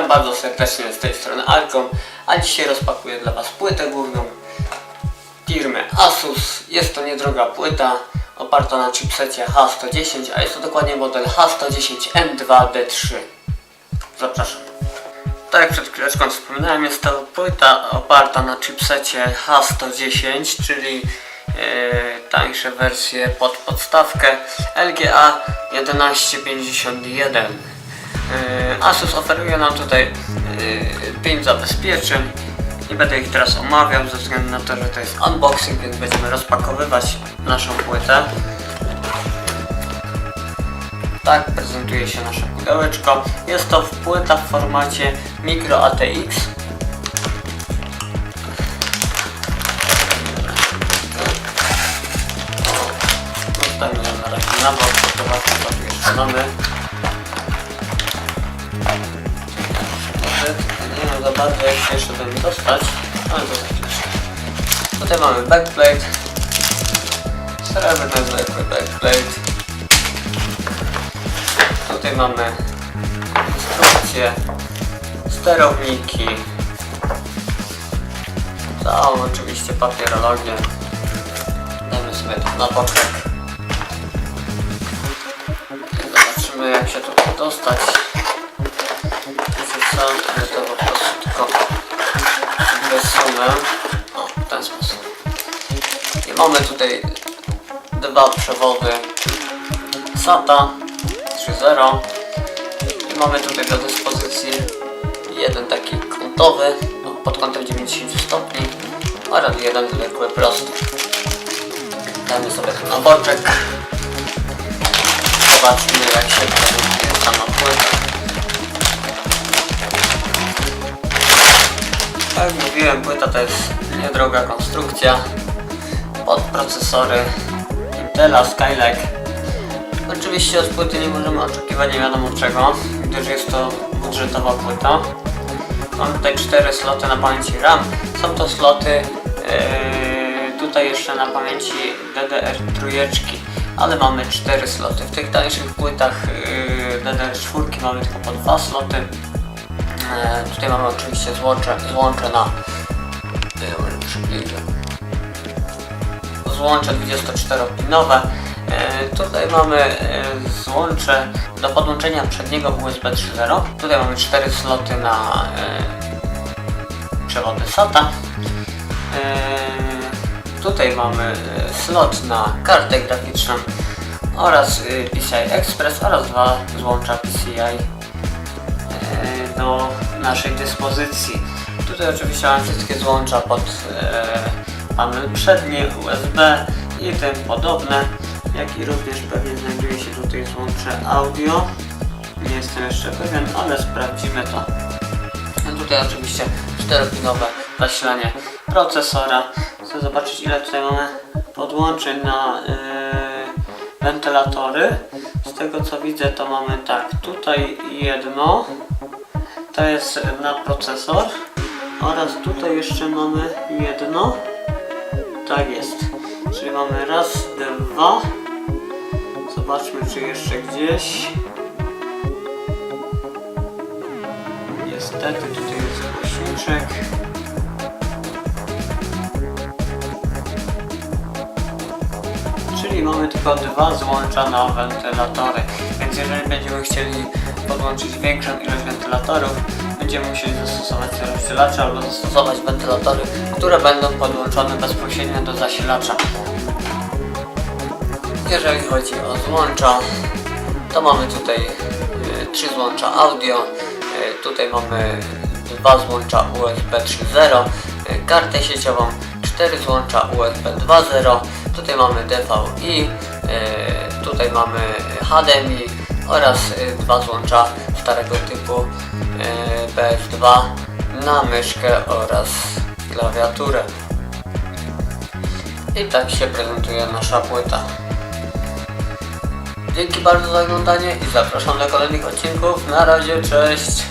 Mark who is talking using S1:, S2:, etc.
S1: bardzo serdecznie z tej strony Alcom, a dzisiaj rozpakuję dla Was płytę główną firmy Asus. Jest to niedroga płyta oparta na chipsecie H110, a jest to dokładnie model H110M2D3. Zapraszam. Tak jak przed chwileczką wspominałem, jest to płyta oparta na chipsecie H110, czyli e, tańsze wersje pod podstawkę LGA 1151. E, Asus oferuje nam tutaj 5 zabezpieczeń. Nie będę ich teraz omawiał ze względu na to, że to jest unboxing, więc będziemy rozpakowywać naszą płytę. Tak prezentuje się nasze pudełeczko. Jest to płyta w formacie Micro ATX. Zostawimy ją na razie na bok, tu jeszcze mamy. Nie wiem za bardzo jak się jeszcze niej dostać, ale to chwileczkę. Tutaj mamy backplate. Srebrny zwykły backplate. Tutaj mamy instrukcje, sterowniki, całą oczywiście papierologię. Dajmy sobie to na boczek. Zobaczymy jak się tu dostać. To po prostu tylko wysunę. O, w ten sposób. I mamy tutaj dwa przewody SATA 3.0 i mamy tutaj do dyspozycji jeden taki kątowy no, pod kątem 90 stopni oraz jeden zwykły prosty. Damy sobie to na. Zobaczmy jak się prezentuje sama płyta. Jak mówiłem, płyta to jest niedroga konstrukcja pod procesory Intela Skylake Oczywiście od płyty nie możemy oczekiwać nie wiadomo czego, gdyż jest to budżetowa płyta. Mam tutaj cztery sloty na pamięci RAM. Są to sloty yy, tutaj jeszcze na pamięci DDR3, ale mamy cztery sloty. W tych tańszych płytach yy, DDR4 mamy tylko po dwa sloty. Yy, tutaj mamy oczywiście złącze, złącze na przybliżę. złącze 24-pinowe. E, Tutaj mamy e, złącze do podłączenia przedniego USB 3.0. Tutaj mamy cztery sloty na e, przewody SATA. E, Tutaj mamy e, slot na kartę graficzną oraz e, PCI Express oraz dwa złącza PCI e, do naszej dyspozycji. Tutaj oczywiście mamy wszystkie złącza pod e, panel przedni, USB i tym podobne, jak i również pewnie znajduje się tutaj złącze audio. Nie jestem jeszcze pewien, ale sprawdzimy to. A Tutaj oczywiście 4-pinowe zasilanie procesora. Chcę zobaczyć ile tutaj mamy podłączeń na yy, wentylatory. Z tego co widzę to mamy tak, tutaj jedno, to jest na procesor oraz tutaj jeszcze mamy jedno. Tak jest. Czyli mamy raz, dwa. Zobaczmy czy jeszcze gdzieś. Niestety tutaj jest głośniczek. Czyli mamy tylko dwa złącza na wentylatory. Więc jeżeli będziemy chcieli podłączyć większą ilość wentylatorów, będziemy musieli zastosować rozdzielacza albo zastosować wentylatory, które będą podłączone bezpośrednio do zasilacza. Jeżeli chodzi o złącza, to mamy tutaj y, trzy złącza audio, y, tutaj mamy dwa złącza USB 3.0, y, kartę sieciową, cztery złącza USB 2.0, tutaj mamy DVI, tutaj mamy HDMI oraz y, dwa złącza starego typu y, PS2 na myszkę oraz klawiaturę. I tak się prezentuje nasza płyta. Dzięki bardzo za oglądanie i zapraszam do kolejnych odcinków. Na razie, cześć!